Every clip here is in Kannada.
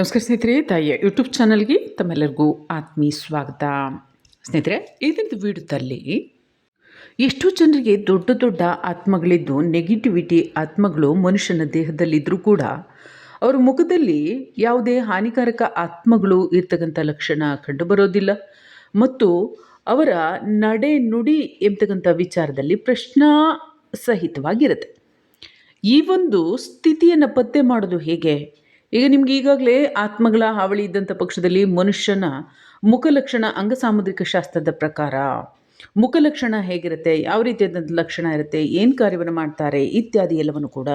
ನಮಸ್ಕಾರ ಸ್ನೇಹಿತರೆ ತಾಯಿಯ ಯೂಟ್ಯೂಬ್ ಚಾನಲ್ಗೆ ತಮ್ಮೆಲ್ಲರಿಗೂ ಆತ್ಮೀಯ ಸ್ವಾಗತ. ಸ್ನೇಹಿತರೆ, ಇದೊಂದು ವಿಡಿಯೋದಲ್ಲಿ ಎಷ್ಟೋ ಜನರಿಗೆ ದೊಡ್ಡ ದೊಡ್ಡ ಆತ್ಮಗಳಿದ್ದು ನೆಗೆಟಿವಿಟಿ ಆತ್ಮಗಳು ಮನುಷ್ಯನ ದೇಹದಲ್ಲಿದ್ದರೂ ಕೂಡ ಅವರ ಮುಖದಲ್ಲಿ ಯಾವುದೇ ಹಾನಿಕಾರಕ ಆತ್ಮಗಳು ಇರ್ತಕ್ಕಂಥ ಲಕ್ಷಣ ಕಂಡುಬರೋದಿಲ್ಲ. ಮತ್ತು ಅವರ ನಡೆ ನುಡಿ ಎಂಬತಕ್ಕಂಥ ವಿಚಾರದಲ್ಲಿ ಪ್ರಶ್ನಾ ಸಹಿತವಾಗಿರುತ್ತೆ. ಈ ಒಂದು ಸ್ಥಿತಿಯನ್ನು ಪತ್ತೆ ಮಾಡೋದು ಹೇಗೆ? ಈಗ ನಿಮ್ಗೆ ಈಗಾಗಲೇ ಆತ್ಮಗಳ ಹಾವಳಿ ಇದ್ದಂಥ ಪಕ್ಷದಲ್ಲಿ ಮನುಷ್ಯನ ಮುಖಲಕ್ಷಣ ಅಂಗಸಾಮುದ್ರಿಕ ಶಾಸ್ತ್ರದ ಪ್ರಕಾರ ಮುಖಲಕ್ಷಣ ಹೇಗಿರುತ್ತೆ, ಯಾವ ರೀತಿಯಾದಂಥ ಲಕ್ಷಣ ಇರುತ್ತೆ, ಏನು ಕಾರ್ಯವನ್ನು ಮಾಡ್ತಾರೆ ಇತ್ಯಾದಿ ಎಲ್ಲವನ್ನು ಕೂಡ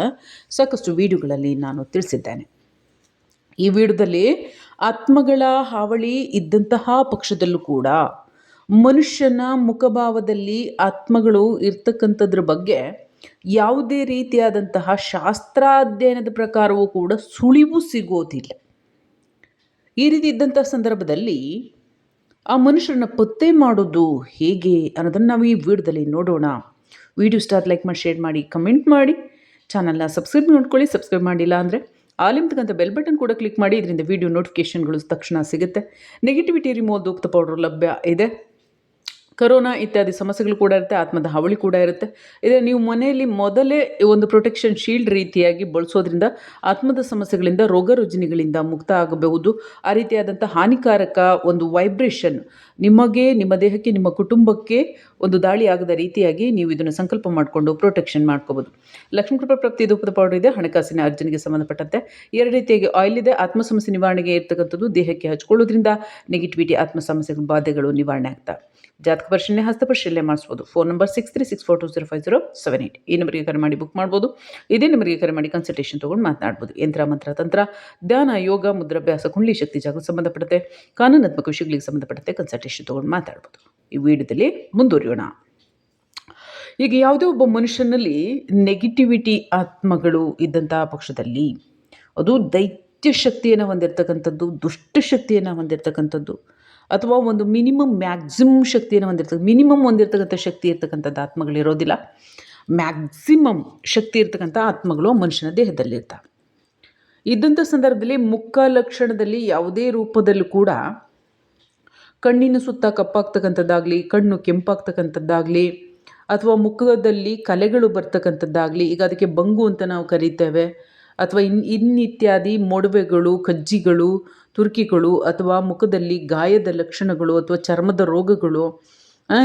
ಸಾಕಷ್ಟು ವಿಡಿಯೋಗಳಲ್ಲಿ ನಾನು ತಿಳಿಸಿದ್ದೇನೆ. ಈ ವಿಡಿಯೋದಲ್ಲಿ ಆತ್ಮಗಳ ಹಾವಳಿ ಇದ್ದಂತಹ ಪಕ್ಷದಲ್ಲೂ ಕೂಡ ಮನುಷ್ಯನ ಮುಖಭಾವದಲ್ಲಿ ಆತ್ಮಗಳು ಇರ್ತಕ್ಕಂಥದ್ರ ಬಗ್ಗೆ ಯಾವುದೇ ರೀತಿಯಾದಂತಹ ಶಾಸ್ತ್ರಾಧ್ಯಯನದ ಪ್ರಕಾರವೂ ಕೂಡ ಸುಳಿವು ಸಿಗೋದಿಲ್ಲ. ಈ ರೀತಿ ಇದ್ದಂಥ ಸಂದರ್ಭದಲ್ಲಿ ಆ ಮನುಷ್ಯರನ್ನ ಪತ್ತೆ ಮಾಡೋದು ಹೇಗೆ ಅನ್ನೋದನ್ನು ನಾವು ಈ ವಿಡಿಯೋದಲ್ಲಿ ನೋಡೋಣ. ವಿಡಿಯೋ ಸ್ಟಾರ್ ಲೈಕ್ ಮಾಡಿ ಶೇರ್ ಮಾಡಿ ಕಮೆಂಟ್ ಮಾಡಿ. ಚಾನಲ್ನ ಸಬ್ಸ್ಕ್ರೈಬ್ ಮಾಡ್ಕೊಳ್ಳಿ ಸಬ್ಸ್ಕ್ರೈಬ್ ಮಾಡಿಲ್ಲ ಅಂದರೆ ಆಲಿಮ್ತಕ್ಕಂಥ ಬೆಲ್ ಬಟನ್ ಕೂಡ ಕ್ಲಿಕ್ ಮಾಡಿ, ಇದರಿಂದ ವಿಡಿಯೋ ನೋಟಿಫಿಕೇಷನ್ಗಳು ತಕ್ಷಣ ಸಿಗುತ್ತೆ. ನೆಗೆಟಿವಿಟಿ ರಿಮೋಲ್ ದೂಕ್ತ ಪೌಡರ್ ಲಭ್ಯ ಇದೆ. ಕರೋನಾ ಇತ್ಯಾದಿ ಸಮಸ್ಯೆಗಳು ಕೂಡ ಇರುತ್ತೆ ಆತ್ಮದ ಹಾವಳಿ ಕೂಡ ಇರುತ್ತೆ. ಇದೇ ನೀವು ಮನೆಯಲ್ಲಿ ಮೊದಲೇ ಒಂದು ಪ್ರೊಟೆಕ್ಷನ್ ಶೀಲ್ಡ್ ರೀತಿಯಾಗಿ ಬಳಸೋದ್ರಿಂದ ಆತ್ಮದ ಸಮಸ್ಯೆಗಳಿಂದ, ರೋಗ ರುಜಿನಿಗಳಿಂದ ಮುಕ್ತ ಆಗಬಹುದು. ಆ ರೀತಿಯಾದಂಥ ಹಾನಿಕಾರಕ ಒಂದು ವೈಬ್ರೇಷನ್ ನಿಮಗೆ, ನಿಮ್ಮ ದೇಹಕ್ಕೆ, ನಿಮ್ಮ ಕುಟುಂಬಕ್ಕೆ ಒಂದು ದಾಳಿ ಆಗದ ರೀತಿಯಾಗಿ ನೀವು ಇದನ್ನು ಸಂಕಲ್ಪ ಮಾಡಿಕೊಂಡು ಪ್ರೊಟೆಕ್ಷನ್ ಮಾಡ್ಕೋಬೋದು. ಲಕ್ಷ್ಮೀ ಕೃಪಾ ಪ್ರಾಪ್ತಿ ಧೂಪದ ಪೌಡರ್ ಇದೆ. ಹಣಕಾಸಿನ ಅರ್ಜನೆಗೆ ಸಂಬಂಧಪಟ್ಟಂತೆ ಎರಡು ರೀತಿಯಾಗಿ ಆಯಿಲ್ ಇದೆ. ಆತ್ಮ ಸಮಸ್ಯೆ ನಿವಾರಣೆಗೆ ಇರ್ತಕ್ಕಂಥದ್ದು ದೇಹಕ್ಕೆ ಹಚ್ಕೊಳ್ಳೋದ್ರಿಂದ ನೆಗೆಟಿವಿಟಿ ಆತ್ಮ ಸಮಸ್ಯೆಗಳು ಬಾಧೆಗಳು ನಿವಾರಣೆ ಆಗ್ತಾ. ಜಾತಕ ಪರಿಶೀಲನೆ, ಹಸ್ತ ಪರಿಶೀಲನೆ ಮಾಡಿಸ್ಬೋದು. Phone number six three six four two zero five zero seven eight ಈ ನಂಬರಿಗೆ ಕರೆ ಮಾಡಿ ಬುಕ್ ಮಾಡ್ಬೋದು. ಇದೇ ನಂಬರಿಗೆ ಕರೆ ಮಾಡಿ ಕನ್ಸಲ್ಟೇಷನ್ ತೊಗೊಂಡು ಮಾತನಾಡ್ಬೋದು. ಯಂತ್ರ, ಮಂತ್ರ, ತಂತ್ರ, ಧ್ಯಾನ, ಯೋಗ, ಮುದ್ರಾಭ್ಯಾಸ, ಕುಂಡಲಿ ಶಕ್ತಿ ಜಾಗಕ್ಕೆ ಸಂಬಂಧಪಟ್ಟಂತೆ, ಕಾನೂನಾತ್ಮಕ ವಿಷಯಗಳಿಗೆ ಸಂಬಂಧಪಟ್ಟಂತೆ ಕನ್ಸಲ್ಟೇಷನ್ ತೊಗೊಂಡು ಮಾತಾಡ್ಬೋದು ಈ ವಿಡಿಯೋದಲ್ಲಿ ಮುಂದುವರಿಯೋಣ ಈಗ ಯಾವುದೇ ಒಬ್ಬ ಮನುಷ್ಯನಲ್ಲಿ ನೆಗೆಟಿವಿಟಿ ಆತ್ಮಗಳು ಇದ್ದಂತಹ ಪಕ್ಷದಲ್ಲಿ ಅದು ದೈತ್ಯ ಶಕ್ತಿಯನ್ನು ಹೊಂದಿರತಕ್ಕಂಥದ್ದು, ದುಷ್ಟ ಶಕ್ತಿಯನ್ನು ಹೊಂದಿರತಕ್ಕಂಥದ್ದು, ಅಥವಾ ಒಂದು ಮಿನಿಮಮ್ ಮ್ಯಾಕ್ಸಿಮಮ್ ಶಕ್ತಿಯನ್ನು ಹೊಂದಿರ್ತಕ್ಕ ಮಿನಿಮಮ್ ಹೊಂದಿರತಕ್ಕಂಥ ಶಕ್ತಿ ಇರ್ತಕ್ಕಂಥದ್ದು ಆತ್ಮಗಳಿರೋದಿಲ್ಲ ಮ್ಯಾಕ್ಸಿಮಮ್ ಶಕ್ತಿ ಇರ್ತಕ್ಕಂಥ ಆತ್ಮಗಳು ಮನುಷ್ಯನ ದೇಹದಲ್ಲಿರ್ತವೆ. ಇದ್ದಂಥ ಸಂದರ್ಭದಲ್ಲಿ ಮುಖ ಲಕ್ಷಣದಲ್ಲಿ ಯಾವುದೇ ರೂಪದಲ್ಲೂ ಕೂಡ ಕಣ್ಣಿನ ಸುತ್ತ ಕಪ್ಪಾಗ್ತಕ್ಕಂಥದ್ದಾಗಲಿ, ಕಣ್ಣು ಕೆಂಪಾಗ್ತಕ್ಕಂಥದ್ದಾಗಲಿ, ಅಥವಾ ಮುಖದಲ್ಲಿ ಕಲೆಗಳು ಬರ್ತಕ್ಕಂಥದ್ದಾಗಲಿ, ಈಗ ಅದಕ್ಕೆ ಬಂಗು ಅಂತ ನಾವು ಕರೀತೇವೆ, ಅಥವಾ ಇನ್, ಇನ್ನಿತ್ಯಾದಿ ಮೊಡವೆಗಳು, ಕಜ್ಜಿಗಳು, ತುರ್ಕಿಗಳು, ಅಥವಾ ಮುಖದಲ್ಲಿ ಗಾಯದ ಲಕ್ಷಣಗಳು, ಅಥವಾ ಚರ್ಮದ ರೋಗಗಳು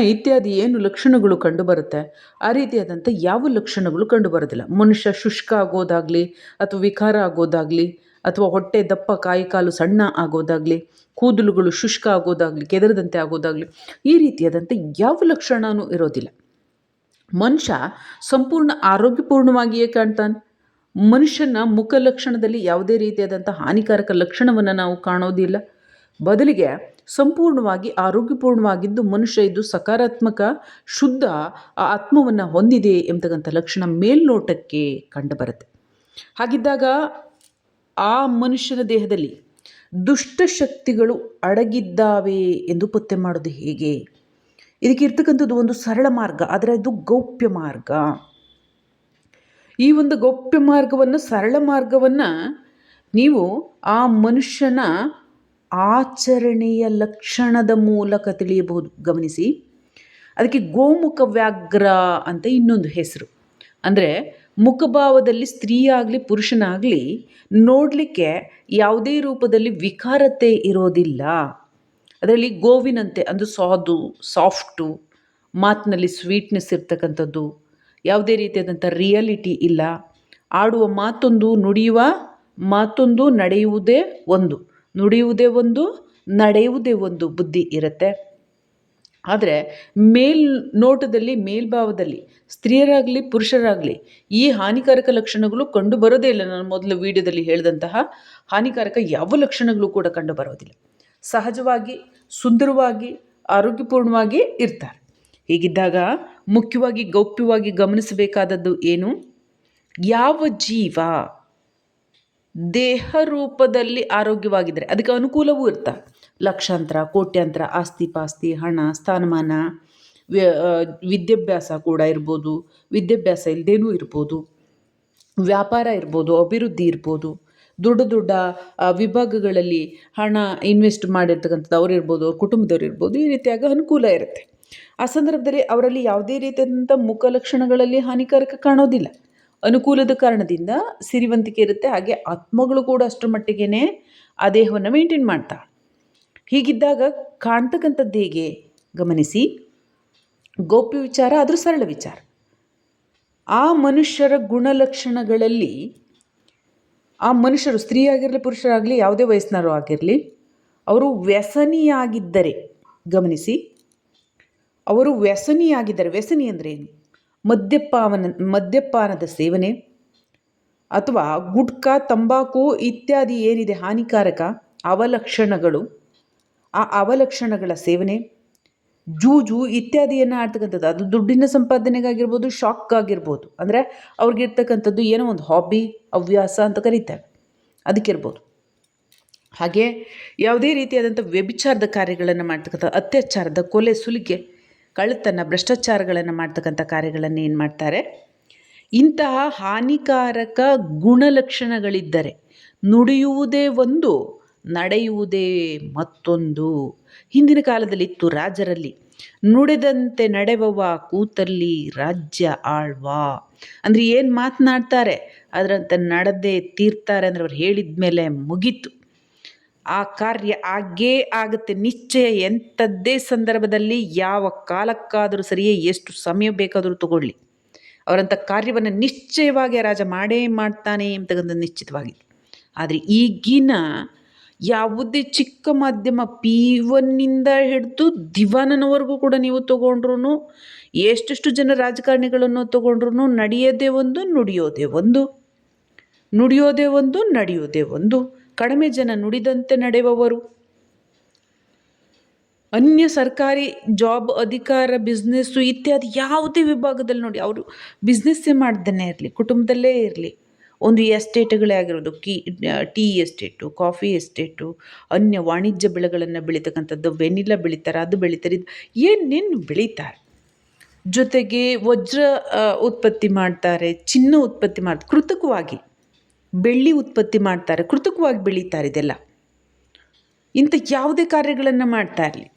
ಇತ್ಯಾದಿ ಏನು ಲಕ್ಷಣಗಳು ಕಂಡುಬರುತ್ತೆ, ಆ ರೀತಿಯಾದಂಥ ಯಾವ ಲಕ್ಷಣಗಳು ಕಂಡುಬರೋದಿಲ್ಲ. ಮನುಷ್ಯ ಶುಷ್ಕ ಆಗೋದಾಗಲಿ, ಅಥವಾ ವಿಕಾರ ಆಗೋದಾಗಲಿ ಅಥವಾ ಹೊಟ್ಟೆ ದಪ್ಪ, ಕಾಯಿ ಕಾಲು ಸಣ್ಣ ಆಗೋದಾಗಲಿ, ಕೂದಲುಗಳು ಶುಷ್ಕ ಆಗೋದಾಗಲಿ, ಕೆದರದಂತೆ ಆಗೋದಾಗಲಿ, ಈ ರೀತಿಯಾದಂಥ ಯಾವ ಲಕ್ಷಣವೂ ಇರೋದಿಲ್ಲ. ಮನುಷ್ಯ ಸಂಪೂರ್ಣ ಆರೋಗ್ಯಪೂರ್ಣವಾಗಿಯೇ ಕಾಣ್ತಾನೆ. ಮನುಷ್ಯನ ಮುಖ ಲಕ್ಷಣದಲ್ಲಿ ಯಾವುದೇ ರೀತಿಯಾದಂಥ ಹಾನಿಕಾರಕ ಲಕ್ಷಣವನ್ನು ನಾವು ಕಾಣೋದಿಲ್ಲ. ಬದಲಿಗೆ ಸಂಪೂರ್ಣವಾಗಿ ಆರೋಗ್ಯಪೂರ್ಣವಾಗಿದ್ದು ಮನುಷ್ಯ ಇದು ಸಕಾರಾತ್ಮಕ, ಶುದ್ಧ ಆತ್ಮವನ್ನು ಹೊಂದಿದೆ ಎಂಬತಕ್ಕಂಥ ಲಕ್ಷಣ ಮೇಲ್ನೋಟಕ್ಕೆ ಕಂಡುಬರುತ್ತೆ. ಹಾಗಿದ್ದಾಗ ಆ ಮನುಷ್ಯನ ದೇಹದಲ್ಲಿ ದುಷ್ಟಶಕ್ತಿಗಳು ಅಡಗಿದ್ದಾವೆ ಎಂದು ಪತ್ತೆ ಮಾಡೋದು ಹೇಗೆ? ಇದಕ್ಕೆ ಇರ್ತಕ್ಕಂಥದ್ದು ಒಂದು ಸರಳ ಮಾರ್ಗ, ಆದರೆ ಅದು ಗೌಪ್ಯ ಮಾರ್ಗ. ಈ ಒಂದು ಗೌಪ್ಯ ಮಾರ್ಗವನ್ನು, ಸರಳ ಮಾರ್ಗವನ್ನು ನೀವು ಆ ಮನುಷ್ಯನ ಆಚರಣೆಯ ಲಕ್ಷಣದ ಮೂಲಕ ತಿಳಿಯಬಹುದು. ಗಮನಿಸಿ. ಅದಕ್ಕೆ ಗೋಮುಖ ವ್ಯಾಘ್ರ ಅಂತ ಇನ್ನೊಂದು ಹೆಸರು. ಅಂದರೆ ಮುಖಭಾವದಲ್ಲಿ ಸ್ತ್ರೀ ಆಗಲಿ ಪುರುಷನಾಗಲಿ ನೋಡಲಿಕ್ಕೆ ಯಾವುದೇ ರೂಪದಲ್ಲಿ ವಿಕಾರತೆ ಇರೋದಿಲ್ಲ. ಅದರಲ್ಲಿ ಗೋವಿನಂತೆ, ಅಂದರೆ ಸಾದು, ಸಾಫ್ಟು, ಮಾತಿನಲ್ಲಿ ಸ್ವೀಟ್ನೆಸ್ ಇರ್ತಕ್ಕಂಥದ್ದು, ಯಾವುದೇ ರೀತಿಯಾದಂಥ ರಿಯಾಲಿಟಿ ಇಲ್ಲ. ಆಡುವ ಮಾತೊಂದು, ನುಡಿಯುವ ಮಾತೊಂದು, ನಡೆಯುವುದೇ ಒಂದು. ನುಡಿಯುವುದೇ ಒಂದು, ನಡೆಯುವುದೇ ಒಂದು ಬುದ್ಧಿ ಇರುತ್ತೆ. ಆದರೆ ಮೇಲ್ ನೋಟದಲ್ಲಿ, ಮೇಲ್ಭಾವದಲ್ಲಿ, ಸ್ತ್ರೀಯರಾಗಲಿ, ಪುರುಷರಾಗಲಿ ಈ ಹಾನಿಕಾರಕ ಲಕ್ಷಣಗಳು ಕಂಡು ಬರೋದೇ ಇಲ್ಲ ನಾನು ಮೊದಲು ವಿಡಿಯೋದಲ್ಲಿ ಹೇಳಿದಂತಹ. ಹಾನಿಕಾರಕ ಯಾವ ಲಕ್ಷಣಗಳು ಕೂಡ ಕಂಡು ಬರೋದಿಲ್ಲ. ಸಹಜವಾಗಿ, ಸುಂದರವಾಗಿ, ಆರೋಗ್ಯಪೂರ್ಣವಾಗಿ ಇರ್ತಾರೆ. ಹೀಗಿದ್ದಾಗ ಮುಖ್ಯವಾಗಿ, ಗೌಪ್ಯವಾಗಿ ಗಮನಿಸಬೇಕಾದದ್ದು ಏನು? ಯಾವ ಜೀವ ದೇಹ ರೂಪದಲ್ಲಿ ಆರೋಗ್ಯವಾಗಿದ್ದರೆ ಅದಕ್ಕೆ ಅನುಕೂಲವೂ ಇರ್ತವೆ ಲಕ್ಷಾಂತರ, ಕೋಟ್ಯಾಂತರ ಆಸ್ತಿ ಪಾಸ್ತಿ, ಹಣ, ಸ್ಥಾನಮಾನ ವಿದ್ಯಾಭ್ಯಾಸ ಕೂಡ ಇರ್ಬೋದು, ವಿದ್ಯಾಭ್ಯಾಸ ಇಲ್ಲದೇನೂ ಇರ್ಬೋದು, ವ್ಯಾಪಾರ ಇರ್ಬೋದು, ಅಭಿವೃದ್ಧಿ ಇರ್ಬೋದು, ದೊಡ್ಡ ದೊಡ್ಡ ವಿಭಾಗಗಳಲ್ಲಿ ಹಣ ಇನ್ವೆಸ್ಟ್ ಮಾಡಿರ್ತಕ್ಕಂಥದ್ದು ಅವ್ರು ಇರ್ಬೋದು, ಅವ್ರ ಕುಟುಂಬದವ್ರು ಇರ್ಬೋದು, ಈ ರೀತಿಯಾಗಿ ಅನುಕೂಲ ಇರುತ್ತೆ. ಆ ಸಂದರ್ಭದಲ್ಲಿ ಅವರಲ್ಲಿ ಯಾವುದೇ ರೀತಿಯಾದಂಥ ಮುಖ ಲಕ್ಷಣಗಳಲ್ಲಿ ಹಾನಿಕಾರಕ ಕಾಣೋದಿಲ್ಲ. ಅನುಕೂಲದ ಕಾರಣದಿಂದ ಸಿರಿವಂತಿಕೆ ಇರುತ್ತೆ, ಹಾಗೆ ಆತ್ಮಗಳು ಕೂಡ ಅಷ್ಟರ ಮಟ್ಟಿಗೆ ಆ ದೇಹವನ್ನು ಮೇಂಟೈನ್ ಮಾಡ್ತಾಳೆ ಹೀಗಿದ್ದಾಗ ಕಾಣ್ತಕ್ಕಂಥದ್ದು ಹೇಗೆ? ಗಮನಿಸಿ. ಗೋಪ್ಯ ವಿಚಾರ, ಆದರೂ ಸರಳ ವಿಚಾರ. ಆ ಮನುಷ್ಯರ ಗುಣಲಕ್ಷಣಗಳಲ್ಲಿ, ಆ ಮನುಷ್ಯರು ಸ್ತ್ರೀ ಆಗಿರಲಿ ಪುರುಷರಾಗಲಿ, ಯಾವುದೇ ವಯಸ್ಸಿನವರು ಆಗಿರಲಿ, ಅವರು ವ್ಯಸನಿಯಾಗಿದ್ದರೆ, ಗಮನಿಸಿ. ಅವರು ವ್ಯಸನಿಯಾಗಿದ್ದಾರೆ, ವ್ಯಸನಿ ಅಂದರೆ ಏನು? ಮದ್ಯಪಾವನ, ಮದ್ಯಪಾನದ ಸೇವನೆ, ಅಥವಾ ಗುಟ್ಕಾ, ತಂಬಾಕು ಇತ್ಯಾದಿ ಏನಿದೆ ಹಾನಿಕಾರಕ ಅವಲಕ್ಷಣಗಳು ಆ ಅವಲಕ್ಷಣಗಳ ಸೇವನೆ, ಜೂಜು ಇತ್ಯಾದಿಯನ್ನು ಆಡ್ತಕ್ಕಂಥದ್ದು. ಅದು ದುಡ್ಡಿನ ಸಂಪಾದನೆಗಾಗಿರ್ಬೋದು ಶಾಕ್ ಆಗಿರ್ಬೋದು ಅಂದರೆ ಅವ್ರಿಗಿರ್ತಕ್ಕಂಥದ್ದು ಏನೋ ಒಂದು ಹಾಬಿ ಹವ್ಯಾಸ ಅಂತ ಕರೀತಾರೆ. ಅದಕ್ಕಿರ್ಬೋದು. ಹಾಗೆ ಯಾವುದೇ ರೀತಿಯಾದಂಥ ವ್ಯಭಿಚಾರದ ಕಾರ್ಯಗಳನ್ನು ಮಾಡ್ತಕ್ಕಂಥ, ಅತ್ಯಾಚಾರದ ಕೊಲೆ, ಸುಲಿಗೆ, ಕಳ್ಳತನ, ಭ್ರಷ್ಟಾಚಾರಗಳನ್ನು ಮಾಡ್ತಕ್ಕಂಥ ಕಾರ್ಯಗಳನ್ನು ಏನು ಮಾಡ್ತಾರೆ? ಇಂತಹ ಹಾನಿಕಾರಕ ಗುಣಲಕ್ಷಣಗಳಿದ್ದರೆ ನುಡಿಯುವುದೇ ಒಂದು. ನಡೆಯುವುದೇ ಮತ್ತೊಂದು. ಹಿಂದಿನ ಕಾಲದಲ್ಲಿತ್ತು ರಾಜರಲ್ಲಿ. ನುಡಿದಂತೆ ನಡೆವವ ಕೂತಲ್ಲಿ ರಾಜ್ಯ ಆಳ್ವಾ. ಅಂದರೆ ಏನು ಮಾತನಾಡ್ತಾರೆ? ಅದರಂತೆ ನಡೆದೇ ತೀರ್ತಾರೆ ಅಂದರೆ ಅವ್ರು ಹೇಳಿದ ಮೇಲೆ ಮುಗೀತು. ಆ ಕಾರ್ಯ ಆಗೇ ಆಗುತ್ತೆ. ನಿಶ್ಚಯ ಎಂಥದ್ದೇ ಸಂದರ್ಭದಲ್ಲಿ ಯಾವ ಕಾಲಕ್ಕಾದರೂ ಸರಿಯೇ ಎಷ್ಟು ಸಮಯ ಬೇಕಾದರೂ ತಗೊಳ್ಳಿ. ಅವರಂಥ ಕಾರ್ಯವನ್ನು ನಿಶ್ಚಯವಾಗಿ ರಾಜ ಮಾಡೇ ಮಾಡ್ತಾನೆ ಅಂತಕ್ಕಂಥ ನಿಶ್ಚಿತವಾಗಿ. ಆದರೆ ಈಗಿನ ಯಾವುದೇ ಚಿಕ್ಕ ಮಾಧ್ಯಮ ಪಿ ಒನ್ನಿಂದ ಹಿಡಿದು ದಿವಾನನವರೆಗೂ ಕೂಡ ನೀವು ತಗೊಂಡ್ರೂ ಎಷ್ಟೆಷ್ಟು ಜನ ರಾಜಕಾರಣಿಗಳನ್ನು ತೊಗೊಂಡ್ರು ನಡೆಯೋದೇ ಒಂದು, ನುಡಿಯೋದೇ ಒಂದು. ನುಡಿಯೋದೇ ಒಂದು, ನಡೆಯೋದೇ ಒಂದು. ಕಡಿಮೆ ಜನ ನುಡಿದಂತೆ ನಡೆಯುವವರು ಅನ್ಯ ಸರ್ಕಾರಿ ಜಾಬ್, ಅಧಿಕಾರ ಬಿಸ್ನೆಸ್ಸು ಇತ್ಯಾದಿ ಯಾವುದೇ ವಿಭಾಗದಲ್ಲಿ ನೋಡಿ, ಅವರು ಬಿಸ್ನೆಸ್ಸೇ ಮಾಡ್ದೇ ಇರಲಿ, ಕುಟುಂಬದಲ್ಲೇ ಇರಲಿ. ಒಂದು ಎಸ್ಟೇಟ್ಗಳೇ ಆಗಿರೋದು, ಕಿ ಟೀ ಎಸ್ಟೇಟು, ಕಾಫಿ ಎಸ್ಟೇಟು, ಅನ್ಯ ವಾಣಿಜ್ಯ ಬೆಳೆಗಳನ್ನು ಬೆಳೀತಕ್ಕಂಥದ್ದು ವೆನಿಲಾ ಬೆಳೀತಾರೆ, ಅದು ಬೆಳೀತಾರೆ. ಇದು ಏನೇನು ಬೆಳೀತಾರೆ? ಜೊತೆಗೆ ವಜ್ರ ಉತ್ಪತ್ತಿ ಮಾಡ್ತಾರೆ, ಚಿನ್ನ ಉತ್ಪತ್ತಿ ಮಾಡ್ತಾರೆ, ಕೃತಕವಾಗಿ, ಬೆಳ್ಳಿ ಉತ್ಪತ್ತಿ ಮಾಡ್ತಾರೆ, ಕೃತಕವಾಗಿ ಬೆಳೀತಾರೆ ಇದೆಲ್ಲ. ಇಂಥ ಯಾವುದೇ ಕಾರ್ಯಗಳನ್ನು ಮಾಡ್ತಾ ಇರಲಿ.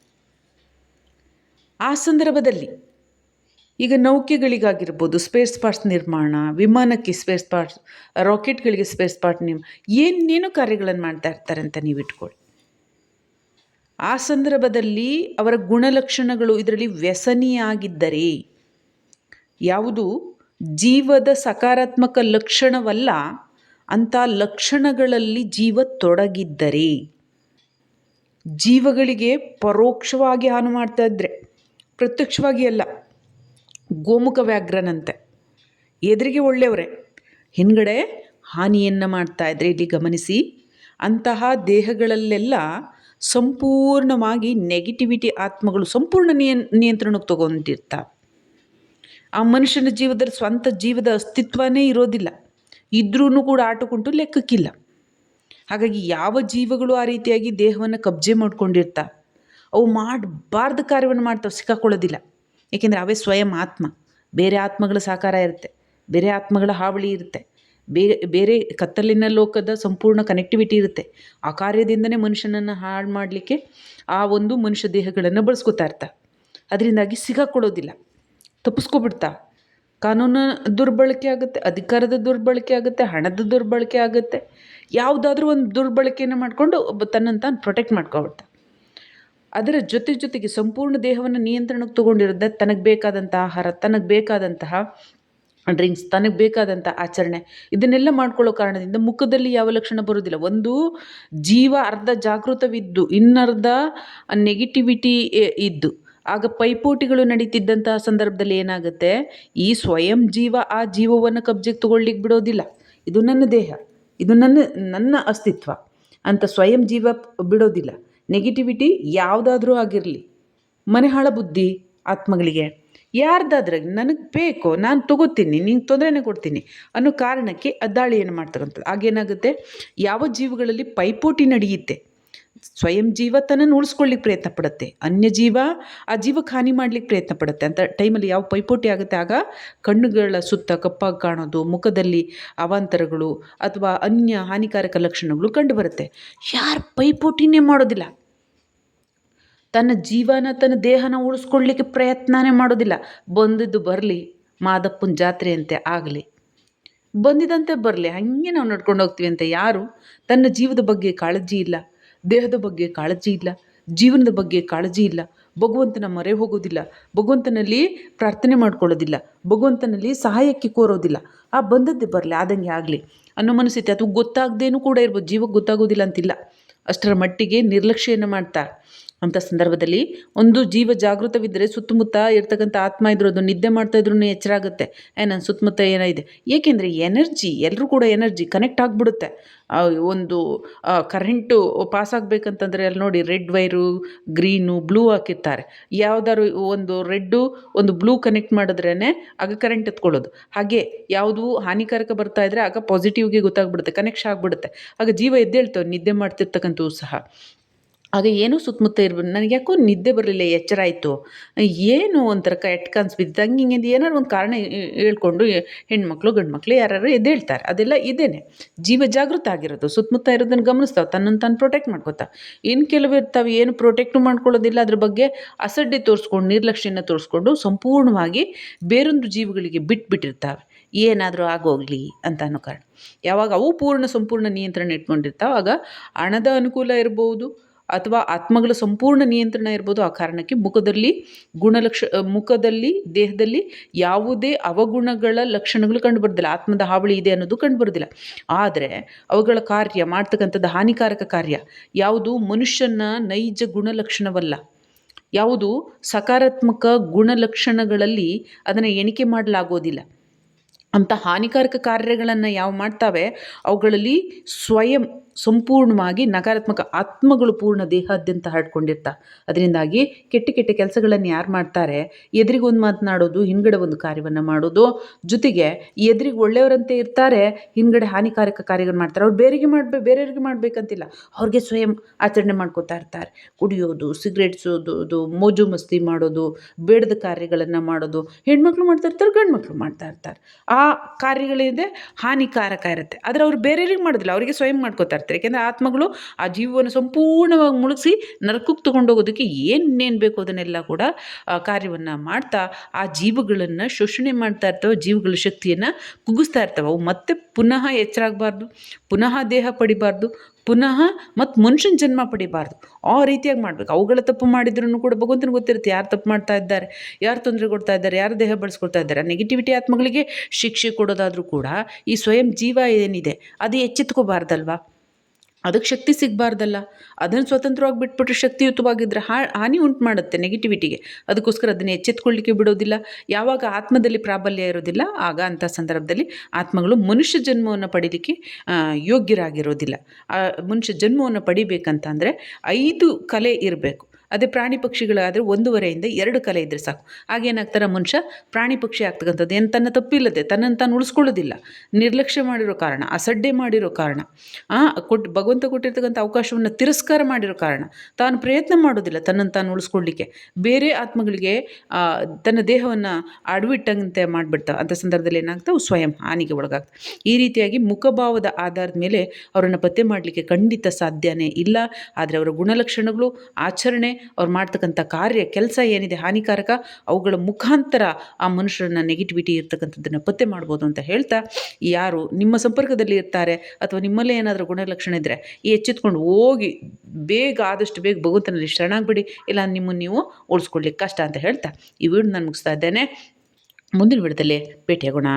ಆ ಸಂದರ್ಭದಲ್ಲಿ ಈಗ ನೌಕೆಗಳಿಗಾಗಿರ್ಬೋದು ಸ್ಪೇಸ್ ಪಾರ್ಟ್ಸ್ ನಿರ್ಮಾಣ, ವಿಮಾನಕ್ಕೆ ಸ್ಪೇಸ್ ಪಾರ್ಟ್ಸ್ ರಾಕೆಟ್ಗಳಿಗೆ ಸ್ಪೇಸ್ ಪಾರ್ಟ್ ನಿಮ್ಮ ಏನೇನು ಕಾರ್ಯಗಳನ್ನು ಮಾಡ್ತಾ ಇರ್ತಾರೆ ಅಂತ ನೀವು ಇಟ್ಕೊಳ್ಳಿ. ಆ ಸಂದರ್ಭದಲ್ಲಿ ಅವರ ಗುಣಲಕ್ಷಣಗಳು ಇದರಲ್ಲಿ ವ್ಯಸನಿಯಾಗಿದ್ದರೆ ಯಾವುದು? ಜೀವದ ಸಕಾರಾತ್ಮಕ ಲಕ್ಷಣವಲ್ಲ, ಅಂಥ ಲಕ್ಷಣಗಳಲ್ಲಿ ಜೀವ ತೊಡಗಿದ್ದರೆ, ಜೀವಗಳಿಗೆ ಪರೋಕ್ಷವಾಗಿ ಹಾನು ಮಾಡ್ತಾ ಇದ್ದರೆ ಪ್ರತ್ಯಕ್ಷವಾಗಿ ಅಲ್ಲ. ಗೋಮುಖ ವ್ಯಾಘ್ರನಂತೆ. ಎದುರಿಗೆ ಒಳ್ಳೆಯವರೇ. ಹಿಂದ್ಗಡೆ ಹಾನಿಯನ್ನು ಮಾಡ್ತಾ ಇದ್ದರೆ ಇಲ್ಲಿ ಗಮನಿಸಿ, ಅಂತಹ ದೇಹಗಳಲ್ಲೆಲ್ಲ ಸಂಪೂರ್ಣವಾಗಿ ನೆಗೆಟಿವಿಟಿ ಆತ್ಮಗಳು ಸಂಪೂರ್ಣ ನಿಯ ನಿಯಂತ್ರಣಕ್ಕೆ ತಗೊಂಡಿರ್ತಾವೆ ಆ ಮನುಷ್ಯನ ಜೀವದ ಸ್ವಂತ ಜೀವದ ಅಸ್ತಿತ್ವನೇ ಇರೋದಿಲ್ಲ. ಇದ್ರೂ ಕೂಡ ಆಟಕ್ಕುಂಟು ಲೆಕ್ಕಕ್ಕಿಲ್ಲ. ಹಾಗಾಗಿ ಯಾವ ಜೀವಗಳು ಆ ರೀತಿಯಾಗಿ ದೇಹವನ್ನು ಕಬ್ಜೆ ಮಾಡ್ಕೊಂಡಿರ್ತಾವೆ ಅವು ಮಾಡಬಾರ್ದು ಕಾರ್ಯವನ್ನು ಮಾಡ್ತಾವೆ, ಸಿಕ್ಕಾಕೊಳ್ಳೋದಿಲ್ಲ. ಏಕೆಂದರೆ ಅವೇ ಸ್ವಯಂ ಆತ್ಮ. ಬೇರೆ ಆತ್ಮಗಳ ಸಾಕಾರ ಇರುತ್ತೆ. ಬೇರೆ ಆತ್ಮಗಳ ಹಾವಳಿ ಇರುತ್ತೆ. ಬೇರೆ ಬೇರೆ ಕತ್ತಲಿನ ಲೋಕದ ಸಂಪೂರ್ಣ ಕನೆಕ್ಟಿವಿಟಿ ಇರುತ್ತೆ. ಆ ಕಾರ್ಯದಿಂದನೇ ಮನುಷ್ಯನನ್ನು ಹಾಳು ಮಾಡಲಿಕ್ಕೆ ಆ ಒಂದು ಮನುಷ್ಯ ದೇಹಗಳನ್ನು ಬಳಸ್ಕೊತಾ ಇರ್ತಾ ಅದರಿಂದಾಗಿ ಸಿಗಾಕೊಳ್ಳೋದಿಲ್ಲ ತಪ್ಪಿಸ್ಕೊಬಿಡ್ತಾ ಕಾನೂನು ದುರ್ಬಳಕೆ ಆಗುತ್ತೆ, ಅಧಿಕಾರದ ದುರ್ಬಳಕೆ ಆಗುತ್ತೆ, ಹಣದ ದುರ್ಬಳಕೆ ಆಗುತ್ತೆ. ಯಾವುದಾದ್ರೂ ಒಂದು ದುರ್ಬಳಕೆಯನ್ನು ಮಾಡಿಕೊಂಡು ಒಬ್ಬ ತನ್ನನ್ನು ತಾನು ಪ್ರೊಟೆಕ್ಟ್ ಮಾಡ್ಕೊಬಿಡ್ತಾ ಅದರ ಜೊತೆ ಜೊತೆಗೆ ಸಂಪೂರ್ಣ ದೇಹವನ್ನು ನಿಯಂತ್ರಣಕ್ಕೆ ತಗೊಂಡಿರೋದೆ ತನಗೆ ಬೇಕಾದಂಥ ಆಹಾರ, ತನಗೆ ಬೇಕಾದಂತಹ ಡ್ರಿಂಕ್ಸ್ ತನಗೆ ಬೇಕಾದಂಥ ಆಚರಣೆ. ಇದನ್ನೆಲ್ಲ ಮಾಡ್ಕೊಳ್ಳೋ ಕಾರಣದಿಂದ ಮುಖದಲ್ಲಿ ಯಾವ ಲಕ್ಷಣ ಬರೋದಿಲ್ಲ ಒಂದು ಜೀವ ಅರ್ಧ ಜಾಗೃತವಿದ್ದು, ಇನ್ನರ್ಧ ನೆಗೆಟಿವಿಟಿ ಇದ್ದು. ಆಗ ಪೈಪೋಟಿಗಳು ನಡೀತಿದ್ದಂತಹ ಸಂದರ್ಭದಲ್ಲಿ ಏನಾಗುತ್ತೆ? ಈ ಸ್ವಯಂ ಜೀವ ಆ ಜೀವವನ್ನು ಕಬ್ಜೆಗೆ ತಗೊಳ್ಳಿಕ್ಕೆ ಬಿಡೋದಿಲ್ಲ. ಇದು ನನ್ನ ದೇಹ. ಇದು ನನ್ನ ನನ್ನ ಅಸ್ತಿತ್ವ. ಅಂತ ಸ್ವಯಂ ಜೀವ ಬಿಡೋದಿಲ್ಲ. ನೆಗೆಟಿವಿಟಿ ಯಾವುದಾದ್ರೂ ಆಗಿರಲಿ. ಮನೆಹಾಳ ಬುದ್ಧಿ ಆತ್ಮಗಳಿಗೆ. ಯಾರ್ದಾದ್ರೆ ನನಗೆ ಬೇಕು ನಾನು ತಗೋತೀನಿ, ನಿಂಗೆ ತೊಂದರೆನೇ ಕೊಡ್ತೀನಿ ಅನ್ನೋ ಕಾರಣಕ್ಕೆ ಅದ್ದಾಳಿಯನ್ನು ಮಾಡ್ತಕ್ಕಂಥದ್ದು ಆಗೇನಾಗುತ್ತೆ ಯಾವ ಜೀವಗಳಲ್ಲಿ ಪೈಪೋಟಿ ನಡೆಯುತ್ತೆ? ಸ್ವಯಂ ಜೀವ ತನ್ನನ್ನು ಉಳಿಸ್ಕೊಳ್ಳಿಕ್ಕೆ ಪ್ರಯತ್ನ ಪಡುತ್ತೆ. ಅನ್ಯ ಜೀವ, ಆ ಜೀವಕ್ಕೆ ಹಾನಿ ಮಾಡ್ಲಿಕ್ಕೆ ಪ್ರಯತ್ನ ಪಡುತ್ತೆ. ಅಂತ ಟೈಮಲ್ಲಿ ಯಾವ ಪೈಪೋಟಿ ಆಗುತ್ತೆ ಆಗ ಕಣ್ಣುಗಳ ಸುತ್ತ ಕಪ್ಪಾಗಿ ಕಾಣೋದು, ಮುಖದಲ್ಲಿ ಅವಾಂತರಗಳು ಅಥವಾ ಅನ್ಯ ಹಾನಿಕಾರಕ ಲಕ್ಷಣಗಳು ಕಂಡುಬರುತ್ತೆ ಯಾರು ಪೈಪೋಟಿನೇ ಮಾಡೋದಿಲ್ಲ. ತನ್ನ ಜೀವನ, ತನ್ನ ದೇಹನ ಉಳಿಸ್ಕೊಳ್ಳಿಕ್ಕೆ ಪ್ರಯತ್ನನೇ ಮಾಡೋದಿಲ್ಲ. ಬಂದಿದ್ದು ಬರಲಿ, ಮಾದಪ್ಪನ ಜಾತ್ರೆ ಅಂತೆ ಆಗಲಿ. ಬಂದಿದಂತೆ ಬರಲಿ, ಹಾಗೆ ನಾವು ನಡ್ಕೊಂಡು ಹೋಗ್ತೀವಿ ಅಂತ ಯಾರು ತನ್ನ ಜೀವದ ಬಗ್ಗೆ ಕಾಳಜಿ ಇಲ್ಲ. ದೇಹದ ಬಗ್ಗೆ ಕಾಳಜಿ ಇಲ್ಲ, ಜೀವನದ ಬಗ್ಗೆ ಕಾಳಜಿ ಇಲ್ಲ, ಭಗವಂತನ ಮೊರೆ ಹೋಗೋದಿಲ್ಲ, ಭಗವಂತನಲ್ಲಿ ಪ್ರಾರ್ಥನೆ ಮಾಡ್ಕೊಳ್ಳೋದಿಲ್ಲ, ಭಗವಂತನಲ್ಲಿ ಸಹಾಯಕ್ಕೆ ಕೋರೋದಿಲ್ಲ. ಆ ಬಂದದ್ದೇ ಬರಲಿ, ಆದಂಗೆ ಆಗಲಿ. ಅನ್ನೋ ಮನಸ್ಥಿತಿ ಅಥವಾ ಗೊತ್ತಾಗದೇನೂ ಕೂಡ ಇರ್ಬೋದು, ಜೀವಕ್ಕೆ ಗೊತ್ತಾಗೋದಿಲ್ಲ ಅಂತಿಲ್ಲ. ಅಷ್ಟರ ಮಟ್ಟಿಗೆ ನಿರ್ಲಕ್ಷ್ಯನ ಮಾಡ್ತಾರೆ ಅಂಥ ಸಂದರ್ಭದಲ್ಲಿ ಒಂದು ಜೀವ ಜಾಗೃತವಿದ್ದರೆ ಸುತ್ತಮುತ್ತ ಇರ್ತಕ್ಕಂಥ ಆತ್ಮ ಇದ್ರು ಅದು ನಿದ್ದೆ ಮಾಡ್ತಾ ಇದ್ರೂ ಎಚ್ಚರ ಆಗುತ್ತೆ. ಏ ನನ್ನ ಸುತ್ತಮುತ್ತ ಏನಿದೆ ಏಕೆಂದರೆ ಎನರ್ಜಿ ಎಲ್ಲರೂ ಕೂಡ ಎನರ್ಜಿ ಕನೆಕ್ಟ್ ಆಗಿಬಿಡುತ್ತೆ. ಒಂದು ಕರೆಂಟು ಪಾಸ್ ಆಗಬೇಕಂತಂದರೆ ಅಲ್ಲಿ ನೋಡಿ ರೆಡ್ ವೈರು, ಗ್ರೀನು, ಬ್ಲೂ ಹಾಕಿರ್ತಾರೆ. ಯಾವ್ದಾದ್ರು ಒಂದು ರೆಡ್ಡು ಒಂದು ಬ್ಲೂ ಕನೆಕ್ಟ್ ಮಾಡಿದ್ರೇ ಆಗ ಕರೆಂಟ್ ಎತ್ಕೊಳ್ಳೋದು. ಹಾಗೆ ಯಾವುದು ಹಾನಿಕಾರಕ ಬರ್ತಾ ಇದ್ದರೆ ಆಗ ಪಾಸಿಟಿವ್ಗೆ ಗೊತ್ತಾಗ್ಬಿಡುತ್ತೆ ಕನೆಕ್ಷನ್ ಆಗಿಬಿಡುತ್ತೆ. ಆಗ ಜೀವ ಎದ್ದೇಳ್ತವೆ, ನಿದ್ದೆ ಮಾಡ್ತಿರ್ತಕ್ಕಂಥವು ಸಹ. ಆಗ ಏನೂ ಸುತ್ತಮುತ್ತ ಇರ್ಬೋದು ನನಗೆ ಯಾಕೋ ನಿದ್ದೆ ಬರಲಿಲ್ಲ, ಎಚ್ಚರ ಆಯಿತು. ಏನು ಒಂಥರ ಕೆಟ್ಟ ಕನ್ಸು ಬಿದ್ದಂಗೆ ಹಿಂಗೆ ಏನಾದ್ರು ಒಂದು ಕಾರಣ ಹೇಳ್ಕೊಂಡು ಹೆಣ್ಮಕ್ಳು ಗಂಡು ಮಕ್ಕಳು ಯಾರು ಎದ್ದೇಳ್ತಾರೆ ಅದೆಲ್ಲ ಇದೇನೆ. ಜೀವ ಜಾಗೃತ ಆಗಿರೋದು. ಸುತ್ತಮುತ್ತ ಇರೋದನ್ನು ಗಮನಿಸ್ತಾವೆ. ತನ್ನನ್ನು ತಾನು ಪ್ರೊಟೆಕ್ಟ್ ಮಾಡ್ಕೋತಾವೆ. ಇನ್ನು ಕೆಲವು ಇರ್ತಾವೆ, ಏನು ಪ್ರೊಟೆಕ್ಟು ಮಾಡ್ಕೊಳ್ಳೋದಿಲ್ಲ, ಅದ್ರ ಬಗ್ಗೆ ಅಸಡ್ಡೆ ತೋರಿಸ್ಕೊಂಡು, ನಿರ್ಲಕ್ಷ್ಯನ ತೋರಿಸ್ಕೊಂಡು ಸಂಪೂರ್ಣವಾಗಿ ಬೇರೊಂದು ಜೀವಿಗಳಿಗೆ ಬಿಟ್ಬಿಟ್ಟಿರ್ತಾವೆ. ಏನಾದರೂ ಆಗೋಗಲಿ ಅಂತ ಅನ್ನೋ ಕಾರಣ. ಯಾವಾಗ ಅವು ಪೂರ್ಣ, ಸಂಪೂರ್ಣ ನಿಯಂತ್ರಣ ಇಟ್ಕೊಂಡಿರ್ತಾವೆ, ಆಗ ಹಣದ ಅನುಕೂಲ ಇರ್ಬೋದು. ಅಥವಾ ಆತ್ಮಗಳ ಸಂಪೂರ್ಣ ನಿಯಂತ್ರಣ ಇರ್ಬೋದು ಆ ಕಾರಣಕ್ಕೆ ಮುಖದಲ್ಲಿ ಗುಣಲಕ್ಷ ಮುಖದಲ್ಲಿ, ದೇಹದಲ್ಲಿ ಯಾವುದೇ ಅವಗುಣಗಳ ಲಕ್ಷಣಗಳು ಕಂಡುಬರೋದಿಲ್ಲ ಆತ್ಮದ ಹಾವಳಿ ಇದೆ ಅನ್ನೋದು ಕಂಡುಬರೋದಿಲ್ಲ ಆದರೆ ಅವುಗಳ ಕಾರ್ಯ, ಮಾಡ್ತಕ್ಕಂಥದ್ದು ಹಾನಿಕಾರಕ ಕಾರ್ಯ. ಯಾವುದು? ಮನುಷ್ಯನ ನೈಜ ಗುಣಲಕ್ಷಣವಲ್ಲ. ಯಾವುದು? ಸಕಾರಾತ್ಮಕ ಗುಣಲಕ್ಷಣಗಳಲ್ಲಿ ಅದನ್ನು ಎಣಿಕೆ ಮಾಡಲಾಗೋದಿಲ್ಲ. ಅಂಥ ಹಾನಿಕಾರಕ ಕಾರ್ಯಗಳನ್ನು ಯಾವ ಮಾಡ್ತಾವೆ? ಅವುಗಳಲ್ಲಿ ಸ್ವಯಂ ಸಂಪೂರ್ಣವಾಗಿ ನಕಾರಾತ್ಮಕ ಆತ್ಮಗಳು ಪೂರ್ಣ ದೇಹಾದ್ಯಂತ ಹಾಡ್ಕೊಂಡಿರ್ತ. ಅದರಿಂದಾಗಿ ಕೆಟ್ಟ ಕೆಟ್ಟ ಕೆಲಸಗಳನ್ನು ಯಾರು ಮಾಡ್ತಾರೆ? ಎದುರಿಗೆ ಒಂದು ಮಾತನಾಡೋದು ಹಿಂದ್ಗಡೆ ಒಂದು ಕಾರ್ಯವನ್ನು ಮಾಡೋದು. ಜೊತೆಗೆ ಎದುರಿಗೆ ಒಳ್ಳೆಯವರಂತೆ ಇರ್ತಾರೆ, ಹಿಂದ್ಗಡೆ ಹಾನಿಕಾರಕ ಕಾರ್ಯಗಳು ಮಾಡ್ತಾರೆ. ಅವ್ರು ಬೇರೆಗೆ ಮಾಡಬೇಕು ಬೇರೆಯವ್ರಿಗೆ ಮಾಡಬೇಕಂತಿಲ್ಲ. ಅವ್ರಿಗೆ ಸ್ವಯಂ ಆಚರಣೆ ಮಾಡ್ಕೋತಾ ಇರ್ತಾರೆ. ಕುಡಿಯೋದು ಸಿಗರೇಟ್ ಸೋದೋದು, ಮೋಜು ಮಸ್ತಿ ಮಾಡೋದು, ಬೇಡದ ಕಾರ್ಯಗಳನ್ನು ಮಾಡೋದು. ಹೆಣ್ಮಕ್ಳು ಮಾಡ್ತಾ ಇರ್ತಾರೆ ಗಂಡು ಮಕ್ಕಳು ಮಾಡ್ತಾ ಇರ್ತಾರೆ. ಆ ಕಾರ್ಯಗಳಿದೆ ಹಾನಿಕಾರಕ ಇರುತ್ತೆ. ಆದರೆ ಅವ್ರು ಬೇರೆಯವ್ರಿಗೆ ಮಾಡೋದಿಲ್ಲ. ಅವರಿಗೆ ಸ್ವಯಂ ಮಾಡ್ಕೋತಾರೆ ಇರ್ತಾರೆ ಯಾಕೆಂದರೆ ಆತ್ಮಗಳು ಆ ಜೀವವನ್ನು ಸಂಪೂರ್ಣವಾಗಿ ಮುಳುಗಿಸಿ ನರಕಕ್ಕೆ ತೊಗೊಂಡೋಗೋದಕ್ಕೆ ಏನೇನು ಬೇಕು ಅದನ್ನೆಲ್ಲ ಕೂಡ ಕಾರ್ಯವನ್ನು ಮಾಡ್ತಾ, ಆ ಜೀವಗಳನ್ನು ಶೋಷಣೆ ಮಾಡ್ತಾ ಇರ್ತವೆ, ಜೀವಗಳ ಶಕ್ತಿಯನ್ನು ಕುಗ್ಗಿಸ್ತಾ ಇರ್ತವೆ. ಅವು ಮತ್ತೆ ಪುನಃ ಎಚ್ಚರಾಗಬಾರ್ದು, ಪುನಃ ದೇಹ ಪಡಿಬಾರ್ದು, ಪುನಃ ಮತ್ತು ಮನುಷ್ಯನ ಜನ್ಮ ಪಡಿಬಾರ್ದು. ಆ ರೀತಿಯಾಗಿ ಮಾಡಬೇಕು. ಅವುಗಳ ತಪ್ಪು ಮಾಡಿದ್ರೂ ಕೂಡ ಭಗವಂತನ ಗೊತ್ತಿರುತ್ತೆ. ಯಾರು ತಪ್ಪು ಮಾಡ್ತಾ ಇದ್ದಾರೆ, ಯಾರು ತೊಂದರೆ ಕೊಡ್ತಾ ಇದ್ದಾರೆ, ಯಾರು ದೇಹ ಬಳಸ್ಕೊಳ್ತಾ ಇದ್ದಾರೆ. ನೆಗೆಟಿವಿಟಿ ಆತ್ಮಗಳಿಗೆ ಶಿಕ್ಷೆ ಕೊಡೋದಾದರೂ ಕೂಡ ಈ ಸ್ವಯಂ ಜೀವ ಏನಿದೆ, ಅದು ಎಚ್ಚೆತ್ಕೋಬಾರ್ದಲ್ವಾ? ಅದಕ್ಕೆ ಶಕ್ತಿ ಸಿಗಬಾರ್ದಲ್ಲ. ಅದನ್ನು ಸ್ವತಂತ್ರವಾಗಿ ಬಿಟ್ಬಿಟ್ರೆ ಶಕ್ತಿಯುತವಾಗಿದ್ದರೆ ಹಾ, ಹಾನಿ ಉಂಟು ಮಾಡುತ್ತೆ ನೆಗೆಟಿವಿಟಿಗೆ ಅದಕ್ಕೋಸ್ಕರ ಅದನ್ನು ಎಚ್ಚೆತ್ಕೊಳ್ಳಿಕ್ಕೆ ಬಿಡೋದಿಲ್ಲ. ಯಾವಾಗ ಆತ್ಮದಲ್ಲಿ ಪ್ರಾಬಲ್ಯ ಇರೋದಿಲ್ಲ, ಆಗ ಅಂಥ ಸಂದರ್ಭದಲ್ಲಿ ಆತ್ಮಗಳು ಮನುಷ್ಯ ಜನ್ಮವನ್ನು ಪಡೀಲಿಕ್ಕೆ ಯೋಗ್ಯರಾಗಿರೋದಿಲ್ಲ. ಮನುಷ್ಯ ಜನ್ಮವನ್ನು ಪಡಿಬೇಕಂತಂದರೆ ಐದು ಕಲೆ ಇರಬೇಕು. ಅದೇ ಪ್ರಾಣಿ ಪಕ್ಷಿಗಳಾದರೆ ಒಂದೂವರೆಯಿಂದ ಎರಡು ಕಲೆ ಇದ್ದರೆ ಸಾಕು. ಆಗೇನಾಗ್ತಾರೆ ಮನುಷ್ಯ? ಪ್ರಾಣಿ ಪಕ್ಷಿ ಆಗ್ತಕ್ಕಂಥದ್ದು ಏನು? ತನ್ನ ತಪ್ಪಿಲ್ಲದೆ, ತನ್ನನ್ನು ತಾನು ಉಳಿಸ್ಕೊಳ್ಳೋದಿಲ್ಲ. ನಿರ್ಲಕ್ಷ್ಯ ಮಾಡಿರೋ ಕಾರಣ, ಅಸಡ್ಡೆ ಮಾಡಿರೋ ಕಾರಣ ಕೊಟ್ಟು ಭಗವಂತ ಕೊಟ್ಟಿರ್ತಕ್ಕಂಥ ಅವಕಾಶವನ್ನು ತಿರಸ್ಕಾರ ಮಾಡಿರೋ ಕಾರಣ ತಾನು ಪ್ರಯತ್ನ ಮಾಡೋದಿಲ್ಲ ತನ್ನನ್ನು ತಾನು ಉಳಿಸ್ಕೊಳ್ಳಿಕ್ಕೆ. ಬೇರೆ ಆತ್ಮಗಳಿಗೆ ತನ್ನ ದೇಹವನ್ನು ಅಡವಿಟ್ಟಂತೆ ಮಾಡಿಬಿಡ್ತಾವೆ ಅಂಥ ಸಂದರ್ಭದಲ್ಲಿ ಏನಾಗ್ತಾವೆ ಸ್ವಯಂ ಹಾನಿಗೆ ಒಳಗಾಗ್ತದೆ ಈ ರೀತಿಯಾಗಿ ಮುಖಭಾವದ ಆಧಾರದ ಮೇಲೆ ಅವರನ್ನು ಪತ್ತೆ ಮಾಡಲಿಕ್ಕೆ ಖಂಡಿತ ಸಾಧ್ಯನೇ ಇಲ್ಲ. ಆದರೆ ಅವರ ಗುಣಲಕ್ಷಣಗಳು, ಆಚರಣೆ ಅವ್ರು ಮಾಡ್ತಕ್ಕಂಥ ಕಾರ್ಯ, ಕೆಲಸ ಏನಿದೆ ಹಾನಿಕಾರಕ, ಅವುಗಳ ಮುಖಾಂತರ ಆ ಮನುಷ್ಯರನ್ನ ನೆಗೆಟಿವಿಟಿ ಇರ್ತಕ್ಕಂಥದ್ದನ್ನು ಪತ್ತೆ ಮಾಡ್ಬೋದು ಅಂತ ಹೇಳ್ತಾ ಯಾರು ನಿಮ್ಮ ಸಂಪರ್ಕದಲ್ಲಿ ಇರ್ತಾರೆ ಅಥವಾ ನಿಮ್ಮಲ್ಲೇ ಏನಾದರೂ ಗುಣಲಕ್ಷಣ ಇದ್ದರೆ ಈ ಎಚ್ಚೆತ್ಕೊಂಡು ಹೋಗಿ, ಬೇಗ ಆದಷ್ಟು ಬೇಗ ಭಗವಂತನಲ್ಲಿ ಶರಣಾಗ್ಬಿಡಿ ಇಲ್ಲ ನಿಮ್ಮನ್ನು ನೀವು ಉಳಿಸ್ಕೊಳ್ಳಿಕ್ಕೆ ಕಷ್ಟ ಅಂತ ಹೇಳ್ತಾ, ಈ ವಿಡಿಯೋ ನಾನು ಮುಗಿಸ್ತಾ ಇದ್ದೇನೆ. ಮುಂದಿನ ವಿಡಿಯೋದಲ್ಲಿ ಭೇಟಿಯಾಗೋಣ.